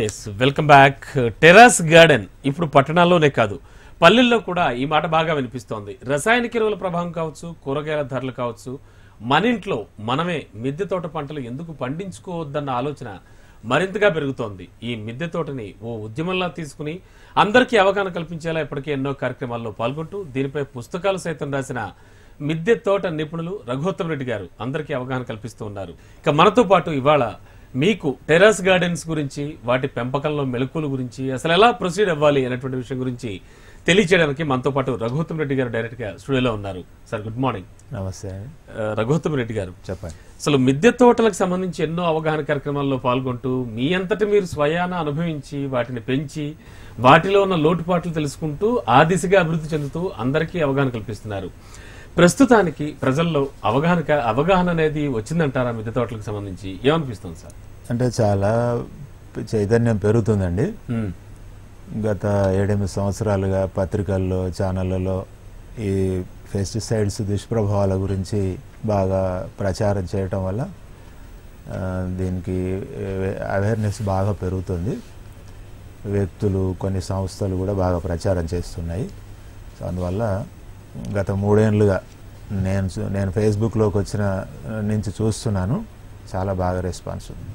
Yes welcome back terrace garden ఇప్పుడు పట్టణాల్లోనే కాదు. పల్లెల్లో కూడా ఈ మాట బాగా వినిపిస్తోంది. రసాయనిక ఎరువుల ప్రభావం కావచ్చు కూరగాయల ధరలు కావచ్చు మన ఇంట్లో మనమే మిద్దె తోట పంటలు ఎందుకు పండించుకోవద్దన్న ఆలోచన మరింతగా పెరుగుతోంది. ఈ మిద్దె తోటని ఓ ఉద్యమంలా తీసుకుని అందరికీ అవగాహన కల్పించేలా ఇప్పటికే ఎన్నో కార్యక్రమాల్లో పాల్గొంటూ దీనిపై పుస్తకాలు సైతం రాసిన మిద్దె తోట నిపుణులు రఘుత్తమ్ రెడ్డి గారు అందరికీ అవగాహన కల్పిస్తూ ఉన్నారు. ఇక మనతో పాటు ఇవాళ మీకు టెర్రస్ గార్డెన్స్ గురించి వాటి పెంపకంలో మెలకువల గురించి అసలు ఎలా ప్రొసీడ్ అవ్వాలి అనేటువంటి విషయం గురించి తెలియచేయడానికి మనతో పాటు రఘుత్తమ్ రెడ్డి గారు డైరెక్ట్గా స్టూడియోలో ఉన్నారు. Sir good morning. నమస్తే. రఘుత్తమ్ రెడ్డి గారు. చెప్పండి. అసలు మిద్దె తోటలకు సంబంధించి ఎన్నో అవగాహన కార్యక్రమాల్లో పాల్గొంటూ మీ అంతటి మీరు స్వయాన అనుభవించి వాటిని పెంచి వాటిలో ఉన్న లోటుపాట్లు తెలుసుకుంటూ ఆ దిశగా అభివృద్ధి చెందుతూ అందరికీ అవగాహన కల్పిస్తున్నారు. ప్రస్తుతానికి ప్రజల్లో అవగాహన అవగాహన అనేది వచ్చిందంటారా మిద్దె తోటలకు సంబంధించి? ఏమనిపిస్తుంది సార్? అంటే చాలా చైతన్యం పెరుగుతుందండి. గత ఏడెనిమిది సంవత్సరాలుగా పత్రికల్లో ఛానళ్ళలో ఈ పెస్టిసైడ్స్ దుష్ప్రభావాల గురించి బాగా ప్రచారం చేయటం వల్ల దీనికి అవేర్నెస్ బాగా పెరుగుతుంది. వ్యక్తులు కొన్ని సంస్థలు కూడా బాగా ప్రచారం చేస్తున్నాయి. సో అందువల్ల గత మూడేళ్ళుగా నేను నేను ఫేస్బుక్లోకి వచ్చిన నుంచి చూస్తున్నాను. చాలా బాగా రెస్పాన్స్ ఉంది.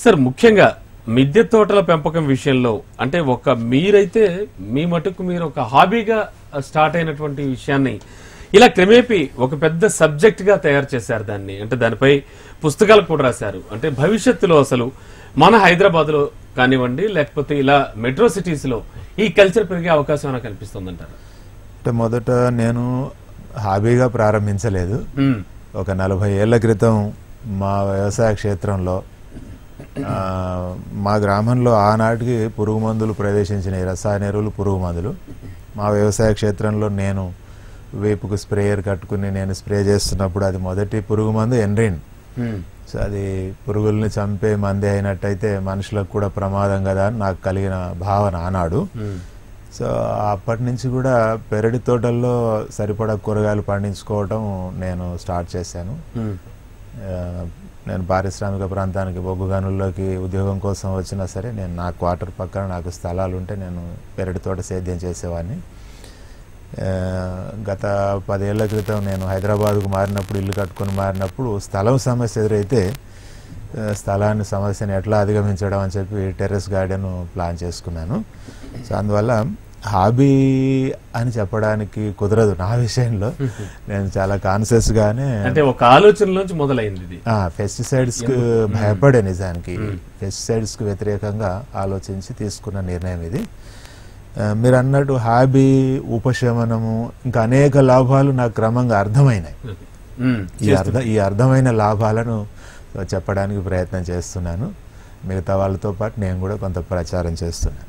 సార్ ముఖ్యంగా మిద్దె తోటల పెంపకం విషయంలో అంటే ఒక మీరైతే మీ మటుకు మీరు ఒక హాబీగా స్టార్ట్ అయినటువంటి విషయాన్ని ఇలా క్రమేపీ ఒక పెద్ద సబ్జెక్ట్గా తయారు చేశారు దాన్ని. అంటే దానిపై పుస్తకాలు కూడా రాశారు. అంటే భవిష్యత్తులో అసలు మన హైదరాబాద్లో కానివ్వండి లేకపోతే ఇలా మెట్రో సిటీస్లో ఈ కల్చర్ పెరిగే అవకాశం నాకు కనిపిస్తుందంటారు? అంటే మొదట నేను హాబీగా ప్రారంభించలేదు. ఒక నలభై ఏళ్ళ క్రితం మా వ్యవసాయ క్షేత్రంలో మా గ్రామంలో ఆనాటికి పురుగు మందులు ప్రవేశించినాయి రసాయన ఎరువులు పురుగు మందులు. మా వ్యవసాయ క్షేత్రంలో నేను వేపుకు స్ప్రేయర్ కట్టుకుని నేను స్ప్రే చేస్తున్నప్పుడు అది మొదటి పురుగు మందు ఎన్రిన్. సో అది పురుగుల్ని చంపే మంది అయినట్టయితే మనుషులకు కూడా ప్రమాదం కదా అని నాకు కలిగిన భావన ఆనాడు. సో అప్పటి నుంచి కూడా పెరటి తోటల్లో సరిపడా కూరగాయలు పండించుకోవటం నేను స్టార్ట్ చేశాను. నేను పారిశ్రామిక ప్రాంతానికి బొగ్గు గనుల్లోకి ఉద్యోగం కోసం వచ్చినా సరే నేను నా క్వార్టర్ పక్కన నాకు స్థలాలు ఉంటే నేను పెరటి తోట సేద్యం చేసేవాడిని. గత పదేళ్ళ క్రితం నేను హైదరాబాద్కు మారినప్పుడు ఇల్లు కట్టుకొని మారినప్పుడు స్థలం సమస్య ఎదురైతే స్థలాన్ని సమస్యను ఎట్లా అధిగమించడం అని చెప్పి టెర్రస్ గార్డెన్ ప్లాన్ చేసుకున్నాను. సో అందువల్ల హాబీ అని చెప్పడానికి కుదరదు నా విషయంలో. నేను చాలా కాన్షియస్ గానే అంటే ఒక ఆలోచనలోంచి మొదలైంది పెస్టిసైడ్స్కు భయపడే నిజానికి పెస్టిసైడ్స్కు వ్యతిరేకంగా ఆలోచించి తీసుకున్న నిర్ణయం ఇది. మీరు అన్నట్టు హాబీ ఉపశమనము ఇంకా అనేక లాభాలు నాకు క్రమంగా అర్థమైనాయి. ఈ అర్థ ఈ అర్థమైన లాభాలను చెప్పడానికి ప్రయత్నం చేస్తున్నాను. మిగతా వాళ్ళతో పాటు నేను కూడా కొంత ప్రచారం చేస్తున్నాను.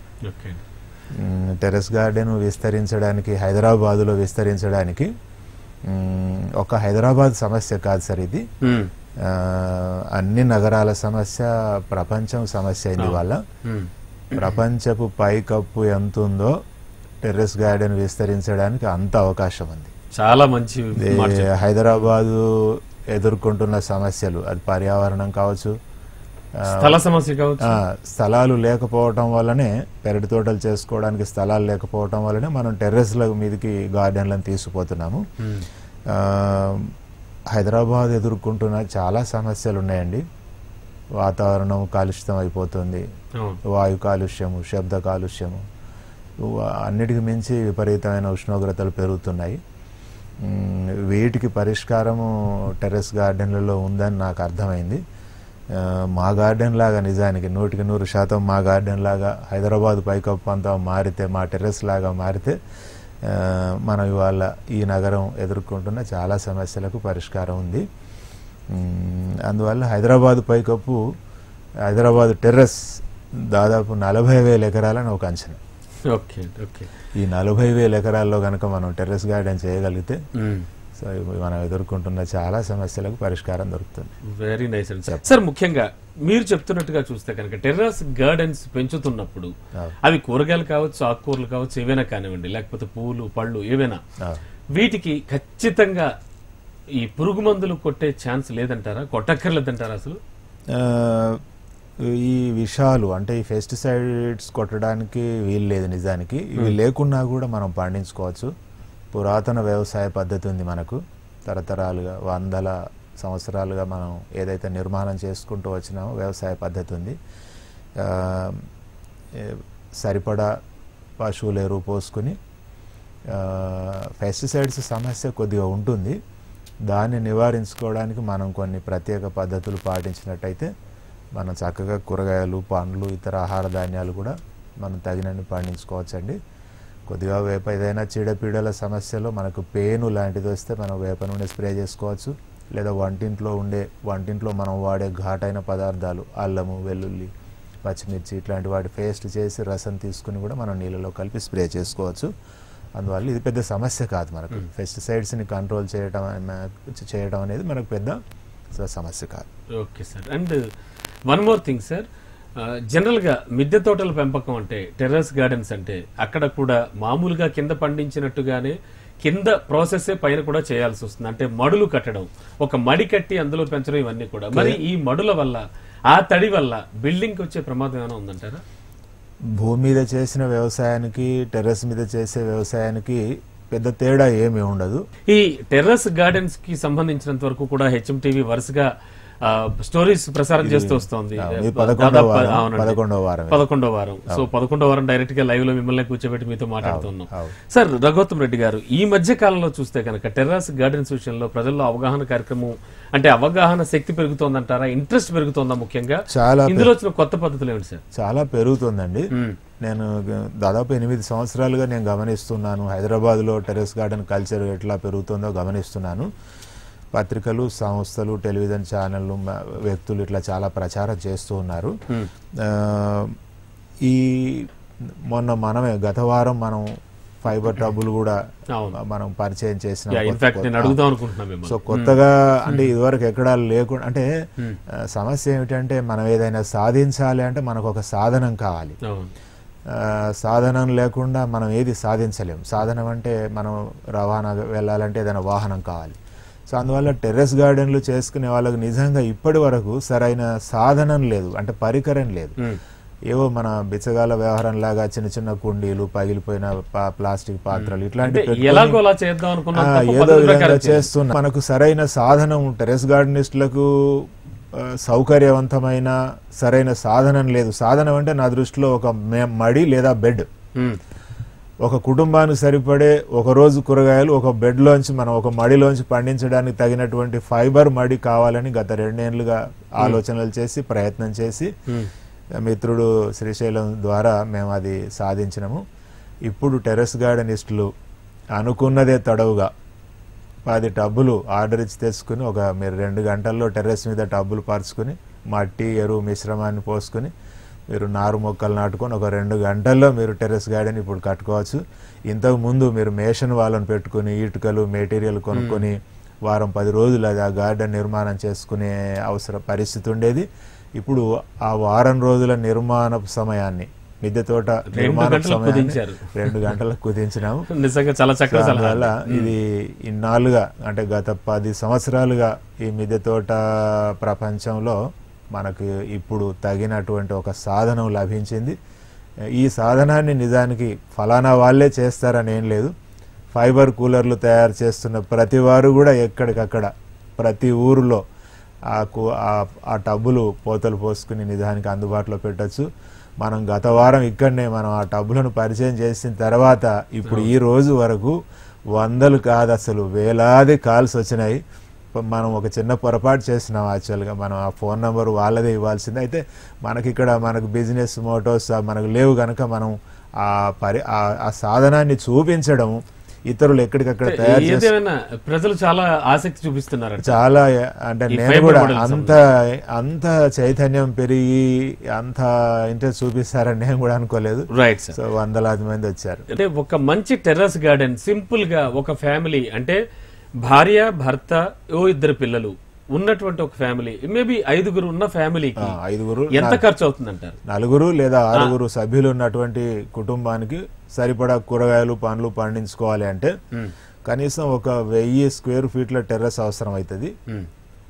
టెర్రస్ గార్డెన్ విస్తరించడానికి హైదరాబాదులో విస్తరించడానికి ఒక హైదరాబాద్ సమస్య కాదు సార్ ఇది. అన్ని నగరాల సమస్య ప్రపంచం సమస్య అయింది వల్ల ఉమ్, ప్రపంచపు పైకప్పు ఎంత ఉందో టెర్రస్ గార్డెన్ విస్తరించడానికి అంత అవకాశం ఉంది. చాలా మంచి ఇది. హైదరాబాదు ఎదుర్కొంటున్న సమస్యలు. అది పర్యావరణం కావచ్చు స్థల సమస్య కావచ్చు. స్థలాలు లేకపోవటం వల్లనే పెరటి తోటలు చేసుకోవడానికి స్థలాలు లేకపోవటం వల్లనే మనం టెర్రస్ల మీదకి గార్డెన్లను తీసుకుపోతున్నాము. హైదరాబాద్ ఎదుర్కొంటున్న చాలా సమస్యలు ఉన్నాయండి వాతావరణం కాలుష్యం అయిపోతుంది. వాయు కాలుష్యము శబ్ద కాలుష్యము అన్నిటికి మించి విపరీతమైన ఉష్ణోగ్రతలు పెరుగుతున్నాయి. వీటికి పరిష్కారము టెర్రస్ గార్డెన్లలో ఉందని నాకు అర్థమైంది. మా గార్డెన్ లాగా నిజానికి నూటికి నూరు శాతం మా గార్డెన్ లాగా హైదరాబాద్ పైకప్పు అంతా మారితే మా టెర్రస్ లాగా మారితే మనం ఇవాళ ఈ నగరం ఎదుర్కొంటున్న చాలా సమస్యలకు పరిష్కారం ఉంది. అందువల్ల హైదరాబాద్ పైకప్పు హైదరాబాద్ టెర్రస్ దాదాపు నలభై వేల ఎకరాలని ఒక అంచనా. Okay okay. ఈ నలభై వేల ఎకరాల్లో కనుక మనం టెర్రస్ గార్డెన్ చేయగలిగితే సో మనం ఎదుర్కొంటున్న చాలా సమస్యలకు పరిష్కారం దొరుకుతుంది. వెరీ నైస్ అండి. సార్ ముఖ్యంగా మీరు చెప్తున్నట్టుగా చూస్తే కనుక టెర్రస్ గార్డెన్స్ పెంచుతున్నప్పుడు. అవి కూరగాయలు కావచ్చు ఆకుకూరలు కావచ్చు ఏవైనా కానివ్వండి లేకపోతే పూలు పళ్ళు ఏవైనా. వీటికి ఖచ్చితంగా ఈ పురుగు మందులు కొట్టే ఛాన్స్ లేదంటారా? కొట్టక్కర్లేదంటారా అసలు? ఈ విషాలు అంటే ఈ పెస్టిసైడ్స్ కొట్టడానికి వీలు లేదు నిజానికి. ఇవి లేకున్నా కూడా మనం పండించుకోవచ్చు. పురాతన వ్యవసాయ పద్ధతి ఉంది మనకు. తరతరాలుగా వందల సంవత్సరాలుగా మనం ఏదైతే నిర్మాణం చేసుకుంటూ వచ్చినామో వ్యవసాయ పద్ధతి ఉంది. సరిపడా పశువుల ఎరువు పోసుకుని పెస్టిసైడ్స్ సమస్య కొద్దిగా ఉంటుంది. దాన్ని నివారించుకోవడానికి మనం కొన్ని ప్రత్యేక పద్ధతులు పాటించినట్టయితే మనం చక్కగా కూరగాయలు పండ్లు ఇతర ఆహార ధాన్యాలు కూడా మనం తగినన్ని పండించుకోవచ్చండి. కొద్దిగా వేప ఏదైనా చీడపీడల సమస్యలో మనకు పేను లాంటిది వస్తే మనం వేప నూనె స్ప్రే చేసుకోవచ్చు. లేదా వంటింట్లో ఉండే వంటింట్లో మనం వాడే ఘాటైన పదార్థాలు అల్లము వెల్లుల్లి పచ్చిమిర్చి ఇట్లాంటి వాటి పేస్ట్ చేసి రసం తీసుకుని కూడా మనం నీళ్ళలో కలిపి స్ప్రే చేసుకోవచ్చు. అందువల్ల ఇది పెద్ద సమస్య కాదు మనకు. పెస్టిసైడ్స్ని కంట్రోల్ అనే- చేయడం అనేది మనకు పెద్ద సమస్య కాదు. Okay sir. And one more thing sir జనరల్గా మిద్దె తోటల పెంపకం అంటే టెర్రస్ గార్డెన్స్ అంటే అక్కడ కూడా మామూలుగా కింద పండించినట్టుగానే కింద ప్రాసెస్ పైన కూడా చేయాల్సి వస్తుంది. అంటే మడులు కట్టడం ఒక మడి కట్టి అందులో పెంచడం ఇవన్నీ కూడా. మరి ఈ మడుల వల్ల ఆ తడి వల్ల బిల్డింగ్ వచ్చే ప్రమాదం ఏమైనా ఉందంటారా? భూమి మీద చేసిన వ్యవసాయానికి టెర్రస్ మీద చేసే వ్యవసాయానికి పెద్ద తేడా ఏమీ ఉండదు. ఈ టెర్రస్ గార్డెన్స్కి సంబంధించినంత వరకు కూడా హెచ్ఎం టీవీ వరుసగా స్టోరీస్ ప్రసారం చేస్తూ వస్తోంది. దాదాపు వారం సో పదకొండవ వారం డైరెక్ట్గా లైవ్లో మిమ్మల్ని కూర్చోబెట్టి మీతో మాట్లాడుతున్నాం. సార్ రఘోత్తమ్ రెడ్డి గారు ఈ మధ్య కాలంలో చూస్తే కనుక టెర్రస్ గార్డెన్స్ విషయంలో ప్రజల్లో అవగాహన కార్యక్రమం అంటే అవగాహన శక్తి పెరుగుతోందంటారా? ఇంట్రెస్ట్ పెరుగుతోందా ముఖ్యంగా? చాలా ఇందులో వచ్చిన కొత్త పద్ధతులు ఏమిటి సార్? చాలా పెరుగుతుందండి. నేను దాదాపు ఎనిమిది సంవత్సరాలుగా నేను గమనిస్తున్నాను. హైదరాబాద్లో టెర్రస్ గార్డెన్ కల్చర్ ఎట్లా పెరుగుతుందో గమనిస్తున్నాను. పత్రికలు సంస్థలు టెలివిజన్ ఛానళ్ళు వ్యక్తులు ఇట్లా చాలా ప్రచారం చేస్తూ ఉన్నారు. ఈ మొన్న మనమే గత వారం మనం ఫైబర్ టబ్బులు కూడా మనం పరిచయం చేసిన. సో కొత్తగా అంటే ఇదివరకు ఎక్కడా లేకుండా అంటే సమస్య ఏమిటంటే మనం ఏదైనా సాధించాలి అంటే మనకు ఒక సాధనం కావాలి. సాధనం లేకుండా మనం ఏది సాధించలేం. సాధనం అంటే మనం రవాణా వెళ్ళాలంటే ఏదైనా వాహనం కావాలి. సో అందువల్ల టెర్రస్ గార్డెన్లు చేసుకునే వాళ్ళకు నిజంగా ఇప్పటి వరకు సరైన సాధనం లేదు అంటే పరికరం లేదు మ్మ్. ఏవో మన బిచ్చగాల వ్యవహారం లాగా చిన్న చిన్న కుండీలు పగిలిపోయిన ప్లాస్టిక్ పాత్రలు ఇట్లాంటి ఏదో విధంగా. చేస్తున్నా మనకు సరైన సాధనం టెరెస్ గార్డెనిస్టులకు సౌకర్యవంతమైన సరైన సాధనం లేదు సాధనం అంటే నా దృష్టిలో ఒక మడి లేదా బెడ్ మ్మ్. ఒక కుటుంబానికి సరిపడే ఒక రోజు కూరగాయలు ఒక బెడ్లోంచి మనం ఒక మడిలోంచి పండించడానికి తగినటువంటి ఫైబర్ మడి కావాలని గత రెండేళ్ళుగా ఆలోచనలు చేసి ప్రయత్నం చేసి మ్మ్. మిత్రుడు శ్రీశైలం ద్వారా మేము అది సాధించినాము ఇప్పుడు టెర్రస్ గార్డెనిస్టులు అనుకున్నదే తడవుగా పది టబ్బులు ఆర్డర్ ఇచ్చి తెచ్చుకుని ఒక మీరు రెండు గంటల్లో టెర్రస్ మీద టబ్బులు పరుచుకుని మట్టి ఎరువు మిశ్రమాన్ని పోసుకుని మీరు నారు మొక్కలు నాటుకొని ఒక రెండు గంటల్లో మీరు టెర్రస్ గార్డెన్ ఇప్పుడు కట్టుకోవచ్చు. ఇంతకు ముందు మీరు మేషన్ వాళ్ళని పెట్టుకుని ఇటుకలు మెటీరియల్ కొనుక్కొని వారం పది రోజులు అది ఆ గార్డెన్ నిర్మాణం చేసుకునే అవసర పరిస్థితి ఉండేది. ఇప్పుడు ఆ వారం రోజుల నిర్మాణ సమయాన్ని మిద్దె తోట నిర్మాణ సమయాన్ని. రెండు గంటలకు కుదించినాము. నిజంగా చాలా దానివల్ల ఇది ఇన్నాళ్ళుగా అంటే గత పది సంవత్సరాలుగా ఈ మిద్దె తోట ప్రపంచంలో మనకు ఇప్పుడు తగినటువంటి ఒక సాధనం లభించింది. ఈ సాధనాన్ని నిజానికి ఫలానా వాళ్ళే చేస్తారని ఏం లేదు. ఫైబర్ కూలర్లు తయారు చేస్తున్న ప్రతి వారు కూడా ఎక్కడికక్కడ ప్రతి ఊరిలో ఆ ఆ- ఆ టబ్బులు పోతలు పోసుకుని నిజానికి అందుబాటులో పెట్టొచ్చు. మనం గత వారం ఇక్కడనే మనం ఆ టబ్బులను పరిచయం చేసిన తర్వాత ఇప్పుడు ఈ రోజు వరకు వందలు కాదు అసలు వేలాది కాల్స్ వచ్చినాయి. మనం ఒక చిన్న పొరపాటు చేసినాం యాక్చువల్గా మనం ఆ ఫోన్ నెంబర్ వాళ్ళదే ఇవ్వాల్సింది. అయితే మనకి ఇక్కడ మనకు బిజినెస్ మోటోస్ మనకు లేవు కనుక మనం ఆ పరి ఆ- సాధనాన్ని చూపించడం ఇతరులు ఎక్కడికక్కడ తయారు ఏదేమైనా ప్రజలు చాలా ఆసక్తి చూపిస్తున్నారట. చాలా అంటే నేను కూడా అంత అంత చైతన్యం పెరిగి అంత ఇంట్రెస్ట్ చూపిస్తారని నేను కూడా అనుకోలేదు. రైట్ సార్ సో వందలాది మంది వచ్చారు. అంటే ఒక మంచి టెర్రస్ గార్డెన్ సింపుల్గా ఒక ఫ్యామిలీ అంటే భార్య భర్త ఓ ఇద్దరు పిల్లలు ఉన్నటువంటి ఒక ఫ్యామిలీ మేబీ ఐదుగురు ఉన్న ఫ్యామిలీకి ఐదుగురు ఎంత ఖర్చు అవుతుందంటారు? నలుగురు లేదా ఆరుగురు సభ్యులు ఉన్నటువంటి కుటుంబానికి సరిపడా కూరగాయలు పండ్లు పండించుకోవాలి అంటే. కనీసం ఒక వెయ్యి స్క్వేర్ ఫీట్ల టెర్రస్ అవసరం అవుతుంది.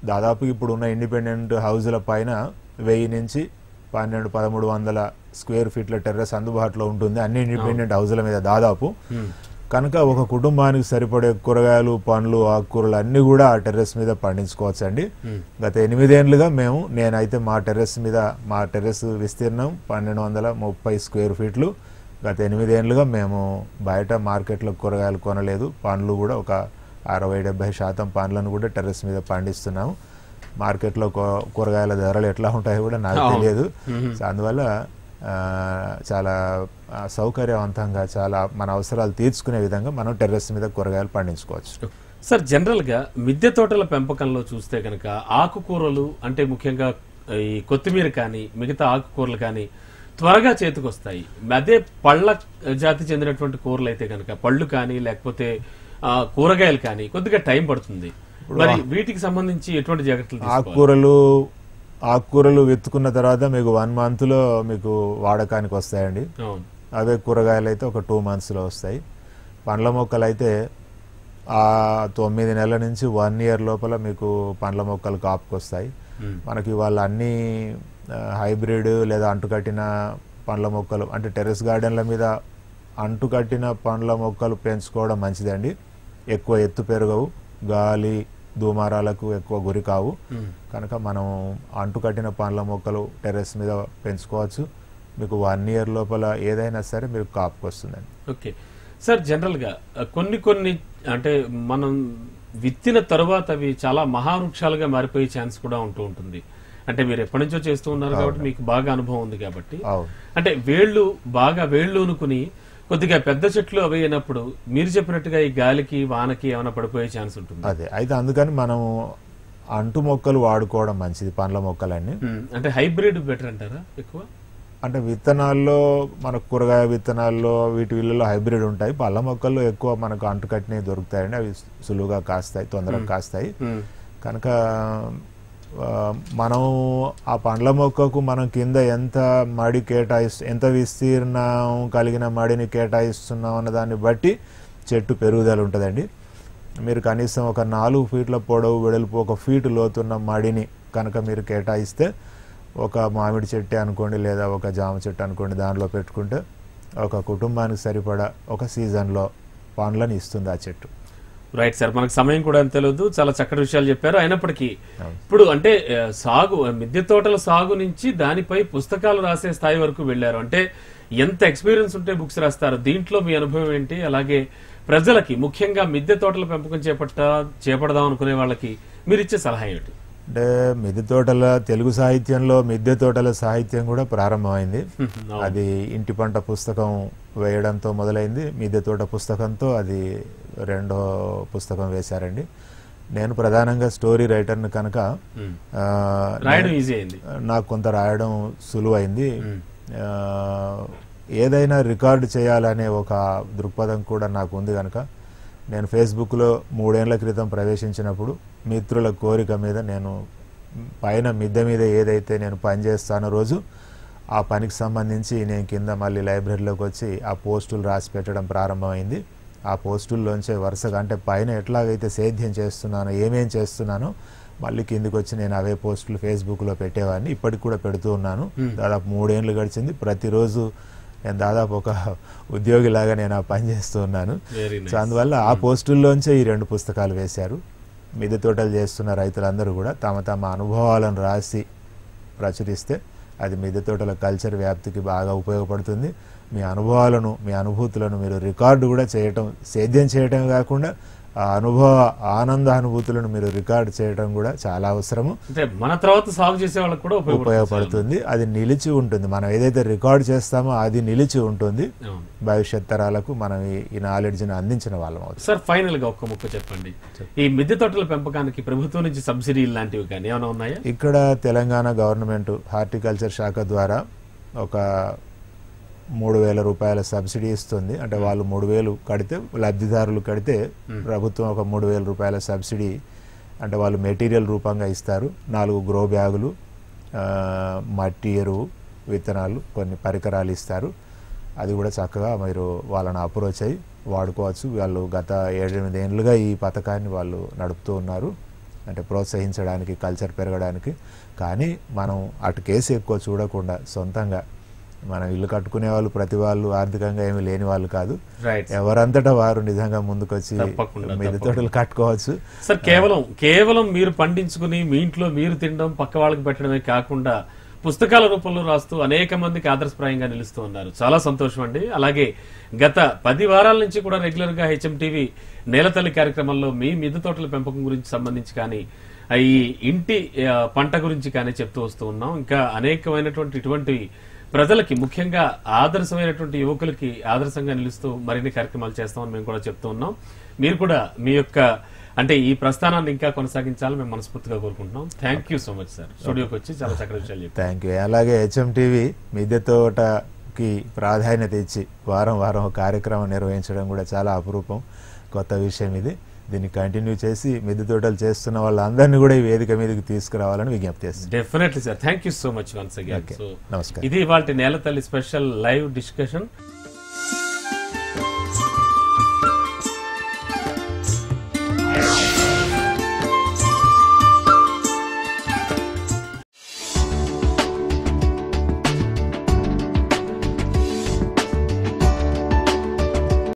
దాదాపు ఇప్పుడు ఉన్న ఇండిపెండెంట్ హౌజుల పైన వెయ్యి నుంచి పన్నెండు పదమూడు వందల స్క్వేర్ ఫీట్ల టెర్రస్ అందుబాటులో ఉంటుంది. అన్ని ఇండిపెండెంట్ హౌజుల మీద దాదాపు. కనుక ఒక కుటుంబానికి సరిపడే కూరగాయలు పండ్లు ఆకుకూరలు అన్నీ కూడా ఆ టెర్రస్ మీద పండించుకోవచ్చు అండి. గత ఎనిమిదేండ్లుగా మేము నేనైతే మా టెర్రస్ మీద మా టెర్రస్ విస్తీర్ణం పన్నెండు వందల ముప్పై స్క్వేర్ ఫీట్లు. గత ఎనిమిదేండ్లుగా మేము బయట మార్కెట్లో కూరగాయలు కొనలేదు. పండ్లు కూడా ఒక అరవై డెబ్బై శాతం పండ్లను కూడా టెర్రస్ మీద పండిస్తున్నాము. మార్కెట్లో కూరగాయల ధరలు ఎట్లా ఉంటాయో కూడా నాకు. తెలియదు. అందువల్ల చాలా సౌకర్యవంతంగా చాలా మన అవసరాలు తీర్చుకునే విధంగా మనం టెర్రస్ మీద కూరగాయలు పండించుకోవచ్చు. సార్ జనరల్గా మిద్దె తోటల పెంపకంలో చూస్తే కనుక ఆకుకూరలు అంటే ముఖ్యంగా ఈ కొత్తిమీర కానీ మిగతా ఆకుకూరలు కానీ త్వరగా చేతికొస్తాయి. అదే పళ్ళ జాతి చెందినటువంటి కూరలు అయితే కనుక పళ్ళు కానీ లేకపోతే కూరగాయలు కానీ కొద్దిగా టైం పడుతుంది. మరి వీటికి సంబంధించి ఎటువంటి జాగ్రత్తలు ఆకుకూరలు ఆకుకూరలు విత్తుకున్న తర్వాత మీకు వన్ మంత్లో మీకు వాడకానికి వస్తాయండి. అవే కూరగాయలు అయితే ఒక టూ మంత్స్లో వస్తాయి. పండ్ల మొక్కలు అయితే ఆ తొమ్మిది నెలల నుంచి వన్ ఇయర్ లోపల మీకు పండ్ల మొక్కలు కాపుకి వస్తాయి ఉమ్. మనకి వాళ్ళ అన్ని హైబ్రిడ్ లేదా అంటుకట్టిన పండ్ల మొక్కలు అంటే టెర్రస్ గార్డెన్ల మీద అంటుకట్టిన పండ్ల మొక్కలు పెంచుకోవడం మంచిదండి. ఎక్కువ ఎత్తు పెరగవు. గాలి దుమారాలకు ఎక్కువ గురి కావు. కనుక మనం అంటుకట్టిన పండ్ల మొక్కలు టెర్రస్ మీద పెంచుకోవచ్చు. మీకు వన్ ఇయర్ లోపల ఏదైనా సరే మీరు కాపుకి వస్తుందండి. ఓకే. సార్ జనరల్గా ఆ, కొన్ని కొన్ని అంటే మనం విత్తిన తరువాత అవి చాలా మహావృక్షాలుగా మారిపోయే ఛాన్స్ కూడా ఉంటూ ఉంటుంది. అంటే మీరు ఎప్పటి నుంచో చేస్తూ ఉన్నారు కాబట్టి మీకు బాగా అనుభవం ఉంది కాబట్టి. అంటే వేళ్ళు బాగా వేళ్ళు అనుకుని కొద్దిగా పెద్ద చెట్లు అవి అయినప్పుడు మీరు చెప్పినట్టుగా ఈ గాలికి వానకి ఏమైనా పడిపోయే ఛాన్స్ ఉంటుంది? అదే. అయితే అందుకని మనం అంటు మొక్కలు వాడుకోవడం మంచిది పండ్ల మొక్కలన్నీ. అంటే హైబ్రిడ్ బెటర్ అంటారా ఎక్కువ? అంటే విత్తనాల్లో మన కూరగాయ విత్తనాల్లో వీటి వీళ్ళలో హైబ్రిడ్ ఉంటాయి. పళ్ళ మొక్కల్లో ఎక్కువ మనకు అంటుకట్టినవి దొరుకుతాయండి. అవి సులువుగా కాస్తాయి తొందరగా కాస్తాయి. కనుక మనం ఆ పండ్ల మొక్కకు మనం కింద ఎంత మడి కేటాయిస్తు ఎంత విస్తీర్ణం కలిగిన మడిని కేటాయిస్తున్నాం అన్న దాన్ని బట్టి చెట్టు పెరుగుదల ఉంటుందండి. మీరు కనీసం ఒక నాలుగు ఫీట్ల పొడవు వెడల్పు ఒక ఫీటు లోతున్న మడిని కనుక మీరు కేటాయిస్తే ఒక మామిడి చెట్టు అనుకోండి లేదా ఒక జామ చెట్టు అనుకోండి దానిలో పెట్టుకుంటే ఒక కుటుంబానికి సరిపడా ఒక సీజన్లో పండ్లను ఇస్తుంది ఆ చెట్టు. రైట్ సార్ మనకు సమయం కూడా తెలియదు చాలా చక్కటి విషయాలు చెప్పారు. అయినప్పటికీ. ఇప్పుడు అంటే సాగు మిద్దె తోటల సాగు నుంచి దానిపై పుస్తకాలు రాసే స్థాయి వరకు వెళ్ళారు. అంటే ఎంత ఎక్స్పీరియన్స్ ఉంటే బుక్స్ రాస్తారు. దీంట్లో మీ అనుభవం ఏంటి? అలాగే ప్రజలకి ముఖ్యంగా మిద్దె తోటల పెంపకం చేపట్ట చేపడదాం అనుకునే వాళ్ళకి మీరు ఇచ్చే సలహా ఏమిటి? అంటే మిద్దె తోటల తెలుగు సాహిత్యంలో మిద్దె తోటల సాహిత్యం కూడా ప్రారంభమైంది. అది ఇంటి పంట పుస్తకం వేయడంతో మొదలైంది. మిద్దె తోట పుస్తకంతో అది రెండో పుస్తకం వేశారండి. నేను ప్రధానంగా స్టోరీ రైటర్ని కనుక నాకు కొంత రాయడం సులువైంది. ఏదైనా రికార్డు చేయాలనే ఒక దృక్పథం కూడా నాకు ఉంది కనుక నేను ఫేస్బుక్లో మూడేళ్ళ క్రితం ప్రవేశించినప్పుడు మిత్రుల కోరిక మీద నేను పైన మిద్దె మీద ఏదైతే నేను పని చేస్తానో రోజు ఆ పనికి సంబంధించి నేను కింద మళ్ళీ లైబ్రరీలోకి వచ్చి ఆ పోస్టులు రాసి పెట్టడం ప్రారంభమైంది. ఆ పోస్టుల్లోంచే వరుసగా అంటే పైన ఎట్లాగైతే సేద్యం చేస్తున్నానో ఏమేం చేస్తున్నానో మళ్ళీ కిందికి వచ్చి నేను అవే పోస్టులు ఫేస్బుక్లో పెట్టేవాడిని. ఇప్పటికి కూడా పెడుతూ ఉన్నాను. దాదాపు మూడేళ్ళు గడిచింది. ప్రతిరోజు నేను దాదాపు ఒక ఉద్యోగిలాగా నేను ఆ పని చేస్తూ ఉన్నాను. సో అందువల్ల ఆ పోస్టుల్లోంచే ఈ రెండు పుస్తకాలు వేశారు. మిద్దె తోటలు చేస్తున్న రైతులందరూ కూడా తమ తమ అనుభవాలను రాసి ప్రచురిస్తే అది మిద్దె తోటల కల్చర్ వ్యాప్తికి బాగా ఉపయోగపడుతుంది. మీ అనుభవాలను మీ అనుభూతులను మీరు రికార్డు కూడా చేయటం సేద్యం చేయటం కాకుండా ఆ అనుభవ ఆనంద అనుభూతులను మీరు రికార్డు చేయటం కూడా చాలా అవసరము. మన తర్వాత సాగు చేసే వాళ్ళకి కూడా ఉపయోగపడుతుంది. అది నిలిచి ఉంటుంది. మనం ఏదైతే రికార్డు చేస్తామో అది నిలిచి ఉంటుంది. భవిష్యత్ తరాలకు మనం ఈ- నాలెడ్జ్ని అందించిన వాళ్ళం అవుతుంది సార్ ఫైనల్గా ఒక్క ముక్క చెప్పండి. ఈ మిద్దె తోటల పెంపకానికి ప్రభుత్వం నుంచి సబ్సిడీ లాంటివి కానీ ఏమైనా ఉన్నాయా? ఇక్కడ తెలంగాణ గవర్నమెంట్ హార్టికల్చర్ శాఖ ద్వారా ఒక మూడు వేల రూపాయల సబ్సిడీ ఇస్తుంది. అంటే వాళ్ళు మూడు వేలు కడితే లబ్ధిదారులు కడితే ప్రభుత్వం ఒక మూడు వేల రూపాయల సబ్సిడీ అంటే వాళ్ళు మెటీరియల్ రూపంగా ఇస్తారు. నాలుగు గ్రో బ్యాగులు మట్టి ఎరువు విత్తనాలు కొన్ని పరికరాలు ఇస్తారు. అది కూడా చక్కగా మీరు వాళ్ళని అప్రోచ్ అయ్యి వాడుకోవచ్చు. వాళ్ళు గత ఏడెనిమిది ఏళ్ళుగా ఈ పథకాన్ని వాళ్ళు నడుపుతూ ఉన్నారు. అంటే ప్రోత్సహించడానికి కల్చర్ పెరగడానికి. కానీ మనం అటు కేసు ఎక్కువ చూడకుండా సొంతంగా మనం ఇల్లు కట్టుకునే వాళ్ళు ప్రతి వాళ్ళు ఆర్థికంగా ఏమీ లేని వాళ్ళు కాదు. ఎవరంతటా వారు నిజంగా ముందుకొచ్చి మిద్దె తోటలు కట్టుకోవచ్చు. సార్ కేవలం కేవలం మీరు పండించుకుని మీ ఇంట్లో మీరు తినడం పక్క వాళ్ళకి పెట్టడమే కాకుండా పుస్తకాల రూపంలో రాస్తూ అనేక మందికి ఆదర్శప్రాయంగా నిలుస్తూ ఉన్నారు. చాలా సంతోషం అండి. అలాగే గత పది వారాల నుంచి కూడా రెగ్యులర్గా హెచ్ఎం టీవీ నేలతల్లి కార్యక్రమంలో మీ మిద్దె తోటల పెంపకం గురించి సంబంధించి కానీ ఈ ఇంటి పంట గురించి కానీ చెప్తూ వస్తూ ఉన్నాం. ఇంకా అనేకమైనటువంటి ఇటువంటి ప్రజలకి ముఖ్యంగా ఆదర్శమైనటువంటి యువకులకి ఆదర్శంగా నిలుస్తూ మరిన్ని కార్యక్రమాలు చేస్తామని మేము కూడా చెప్తూ ఉన్నాం. మీరు కూడా మీ యొక్క అంటే ఈ ప్రస్థానాన్ని ఇంకా కొనసాగించాలని మేము మనస్ఫూర్తిగా కోరుకుంటున్నాం. Thank you so much sir స్టూడియోకి వచ్చి చాలా చక్కటి విషయాలు థ్యాంక్ యూ అలాగే హెచ్ఎం టీవీ మిద్దె తోటకి ప్రాధాన్యత ఇచ్చి వారం వారం కార్యక్రమం నిర్వహించడం కూడా చాలా అపురూపం. కొత్త విషయం ఇది. దీన్ని కంటిన్యూ చేసి మిద్దె తోటలు చేస్తున్న వాళ్ళందరినీ కూడా ఈ వేదిక మీదకి తీసుకురావాలని విజ్ఞప్తి చేస్తాను definitely sir thank you so much once again నమస్కారం ఇది ఇవాళ నేల తల్లి స్పెషల్ లైవ్ డిస్కషన్